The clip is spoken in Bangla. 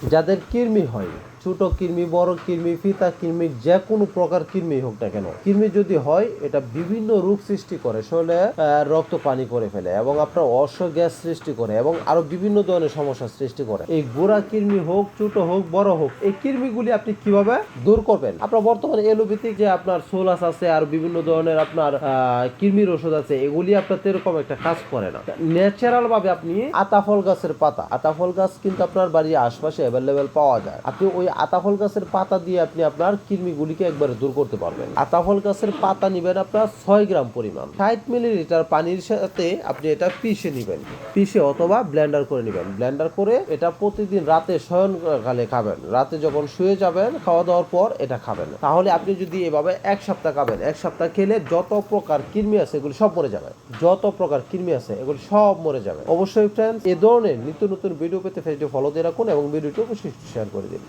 যাদের কৃমি হয় ছোট কৃমি, বড় কৃমি, ফিতা কৃমি, যে কোনো প্রকার কৃমি হোক না কেন। কৃমি যদি হয়, এটা বিভিন্ন রোগ সৃষ্টি করে, শরীরে রক্ত পানি করে ফেলে এবং আপনার অশ্ব গ্যাস সৃষ্টি করে এবং আরও বিভিন্ন ধরনের সমস্যা সৃষ্টি করে। এই গোড়া কৃমি হোক, ছোট হোক, বড় হোক, এই কৃমিগুলি আপনি কীভাবে দূর করবেন? আপনার বর্তমানে এলোপ্যাথিক যে আপনার সোলাস আছে আর বিভিন্ন ধরনের আপনার কৃমির ওষুধ আছে, এগুলি আপনার এরকম একটা কাজ করে না। ন্যাচারাল ভাবে আপনি আতাফল গাছের পাতা, আতাফল গাছ কিন্তু আপনার বাড়ির আশপাশে অ্যাভেলেবেল পাওয়া যায়। আপনি ওই আতাফল গাছের পাতা দিয়ে আপনি আপনার কৃমিগুলিকে একবারে দূর করতে পারবেন। আতাফল গাছের পাতা নিবেন আপনার ছয় গ্রাম পরিমাণ। ষাট মিলিলিটার পানির সাথে আপনি এটা পিষে নিবেন। পিষে অথবা ব্লেন্ডার করে নেবেন। ব্লেন্ডার করে এটা প্রতিদিন রাতে শয়নকালে খাবেন। রাতে যখন শুয়ে যাবেন, খাওয়া দাওয়ার পর এটা খাবেন। তাহলে আপনি যদি এভাবে এক সপ্তাহ খাবেন, এক সপ্তাহ খেলে যত প্রকার কৃমি আছে, এগুলি সব মরে যাবে। যত প্রকার কৃমি আছে, এগুলি সব মরে যাবে। অবশ্যই ফ্রেন্ডস এ ধরনের নিত্য নতুন ভিডিও পেতে ফেসবুক ফলো দিয়ে রাখুন এবং ভিডিওটি অবশ্যই শেয়ার করে দিন।